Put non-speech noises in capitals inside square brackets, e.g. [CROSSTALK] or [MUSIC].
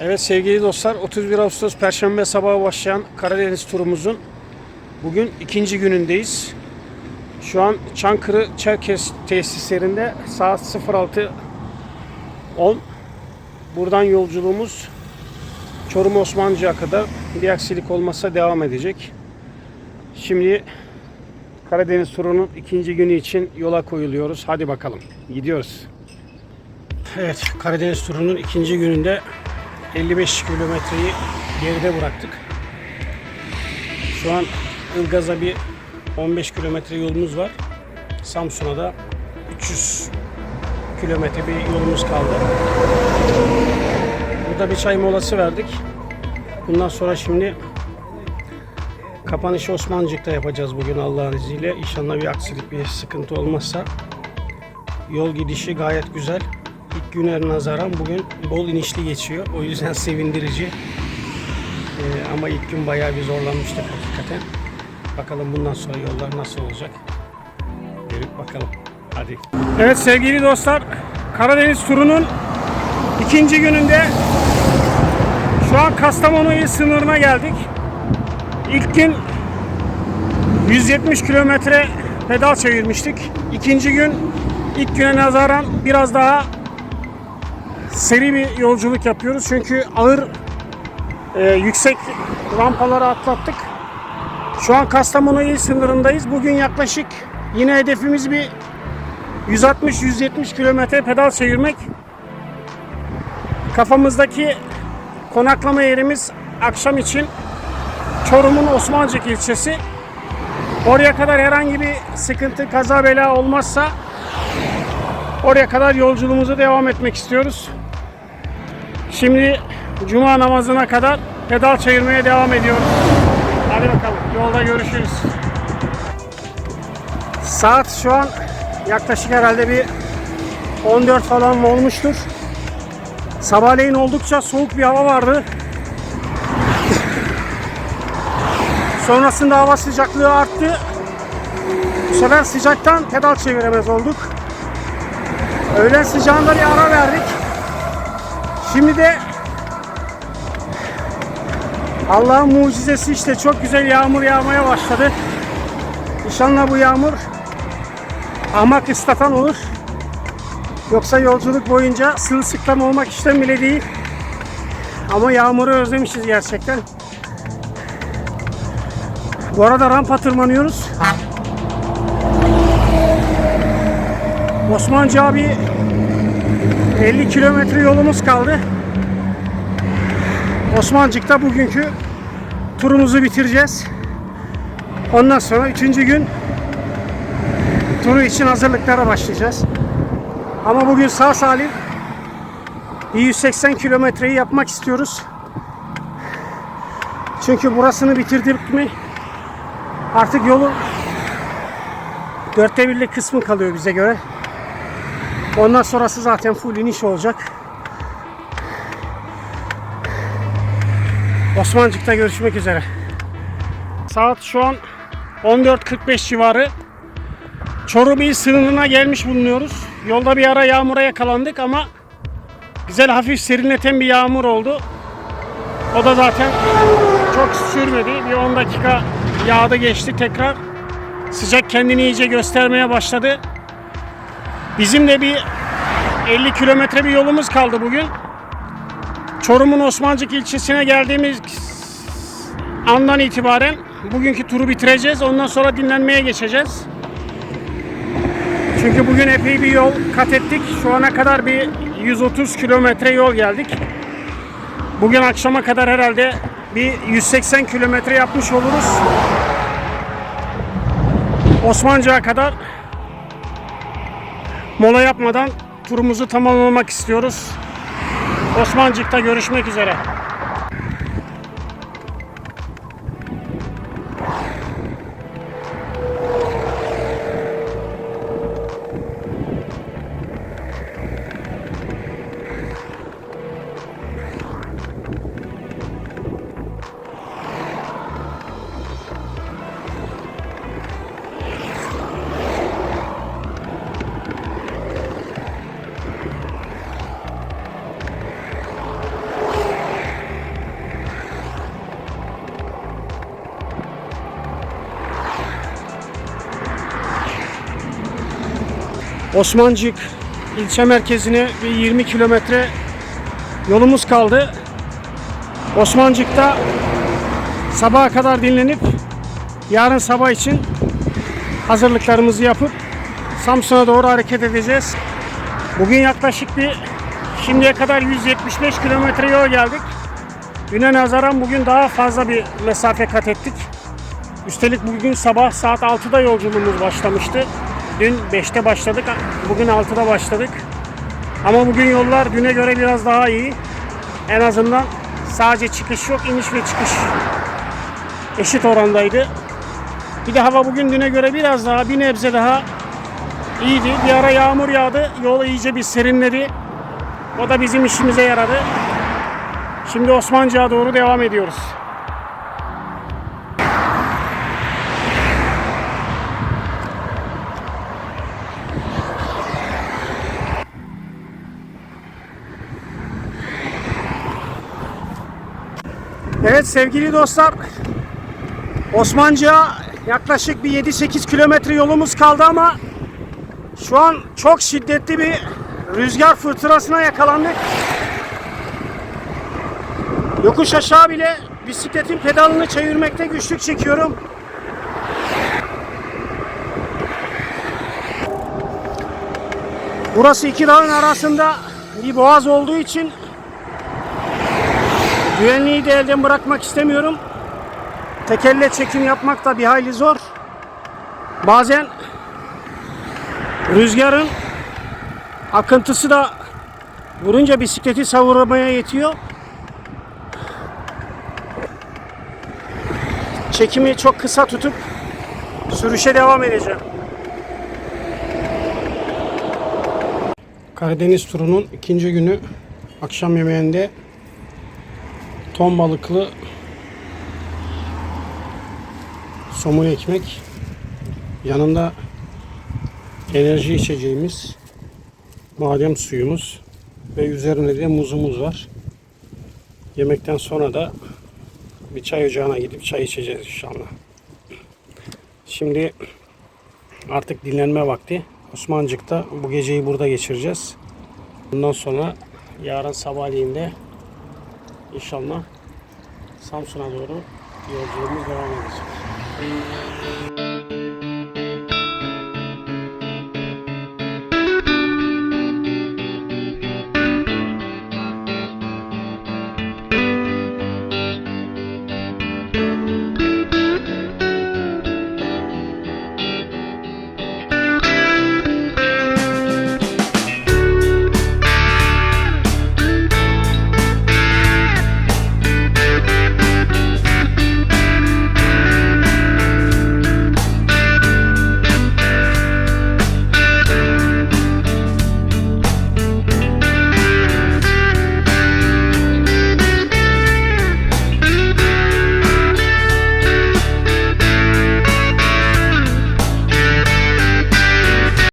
Evet sevgili dostlar 31 Ağustos Perşembe sabahı başlayan Karadeniz turumuzun bugün ikinci günündeyiz. Şu an Çankırı Çerkes tesislerinde saat 06.10 Buradan yolculuğumuz Çorum Osmancı'ya kadar bir aksilik olmazsa devam edecek. Şimdi Karadeniz turunun ikinci günü için yola koyuluyoruz. Hadi bakalım gidiyoruz. Evet Karadeniz turunun ikinci gününde 55 kilometreyi geride bıraktık. Şu an Ilgaz'a bir 15 kilometre yolumuz var. Samsun'a da 300 kilometre bir yolumuz kaldı. Burada bir çay molası verdik. Bundan sonra şimdi kapanışı Osmancık'ta yapacağız bugün Allah'ın izniyle. İnşallah bir aksilik, bir sıkıntı olmazsa. Yol gidişi gayet güzel. İlk güne nazaran bugün bol inişli geçiyor. O yüzden [LAUGHS] sevindirici. Ee, ama ilk gün bayağı bir zorlanmıştık hakikaten. Bakalım bundan sonra yollar nasıl olacak. Görüp bakalım. Hadi. Evet sevgili dostlar. Karadeniz turunun ikinci gününde şu an Kastamonu sınırına geldik. İlk gün 170 kilometre pedal çevirmiştik. İkinci gün ilk güne nazaran biraz daha seri bir yolculuk yapıyoruz. Çünkü ağır e, yüksek rampaları atlattık. Şu an Kastamonu il sınırındayız. Bugün yaklaşık yine hedefimiz bir 160-170 kilometre pedal çevirmek. Kafamızdaki konaklama yerimiz akşam için Çorum'un Osmancık ilçesi. Oraya kadar herhangi bir sıkıntı, kaza bela olmazsa oraya kadar yolculuğumuzu devam etmek istiyoruz. Şimdi cuma namazına kadar pedal çevirmeye devam ediyoruz. Hadi bakalım yolda görüşürüz. Saat şu an yaklaşık herhalde bir 14 falan olmuştur. Sabahleyin oldukça soğuk bir hava vardı. Sonrasında hava sıcaklığı arttı. Bu sefer sıcaktan pedal çeviremez olduk. Öğlen sıcağında bir ara verdik. Şimdi de Allah'ın mucizesi işte çok güzel yağmur yağmaya başladı. İnşallah bu yağmur amak ıslatan olur. Yoksa yolculuk boyunca sırılsıklam olmak işlem bile değil. Ama yağmuru özlemişiz gerçekten. Bu arada rampa tırmanıyoruz. Osmancı abi 50 kilometre yolumuz kaldı. Osmancık'ta bugünkü turumuzu bitireceğiz. Ondan sonra üçüncü gün turu için hazırlıklara başlayacağız. Ama bugün sağ salim bir 180 kilometreyi yapmak istiyoruz. Çünkü burasını bitirdik mi artık yolun dörtte birlik kısmı kalıyor bize göre. Ondan sonrası zaten full iniş olacak. Osmancık'ta görüşmek üzere. Saat şu an 14.45 civarı. Çorum il sınırına gelmiş bulunuyoruz. Yolda bir ara yağmura yakalandık ama güzel hafif serinleten bir yağmur oldu. O da zaten çok sürmedi. Bir 10 dakika yağdı geçti tekrar. Sıcak kendini iyice göstermeye başladı. Bizim de bir 50 kilometre bir yolumuz kaldı bugün. Çorum'un Osmancık ilçesine geldiğimiz andan itibaren bugünkü turu bitireceğiz. Ondan sonra dinlenmeye geçeceğiz. Çünkü bugün epey bir yol kat ettik. Şu ana kadar bir 130 kilometre yol geldik. Bugün akşama kadar herhalde bir 180 kilometre yapmış oluruz. Osmancık'a kadar mola yapmadan turumuzu tamamlamak istiyoruz. Osmancık'ta görüşmek üzere. Osmancık ilçe merkezine bir 20 kilometre yolumuz kaldı. Osmancık'ta sabaha kadar dinlenip yarın sabah için hazırlıklarımızı yapıp Samsun'a doğru hareket edeceğiz. Bugün yaklaşık bir şimdiye kadar 175 kilometre yol geldik. Düne nazaran bugün daha fazla bir mesafe kat ettik. Üstelik bugün sabah saat 6'da yolculuğumuz başlamıştı. Dün 5'te başladık, bugün 6'da başladık. Ama bugün yollar düne göre biraz daha iyi. En azından sadece çıkış yok, iniş ve çıkış eşit orandaydı. Bir de hava bugün düne göre biraz daha, bir nebze daha iyiydi. Bir ara yağmur yağdı, yol iyice bir serinledi. O da bizim işimize yaradı. Şimdi Osmancık'a doğru devam ediyoruz. Evet sevgili dostlar. Osmancık'a yaklaşık bir 7-8 kilometre yolumuz kaldı ama şu an çok şiddetli bir rüzgar fırtınasına yakalandık. Yokuş aşağı bile bisikletin pedalını çevirmekte güçlük çekiyorum. Burası iki dağın arasında bir boğaz olduğu için güvenliği de elden bırakmak istemiyorum. Tekerle çekim yapmak da bir hayli zor. Bazen rüzgarın akıntısı da vurunca bisikleti savurmaya yetiyor. Çekimi çok kısa tutup sürüşe devam edeceğim. Karadeniz turunun ikinci günü akşam yemeğinde ton balıklı somun ekmek yanında enerji içeceğimiz badem suyumuz ve üzerinde de muzumuz var. Yemekten sonra da bir çay ocağına gidip çay içeceğiz inşallah. Şimdi artık dinlenme vakti. Osmancık'ta bu geceyi burada geçireceğiz. Bundan sonra yarın sabahleyin de inşallah Samsun'a doğru yolculuğumuz devam edecek.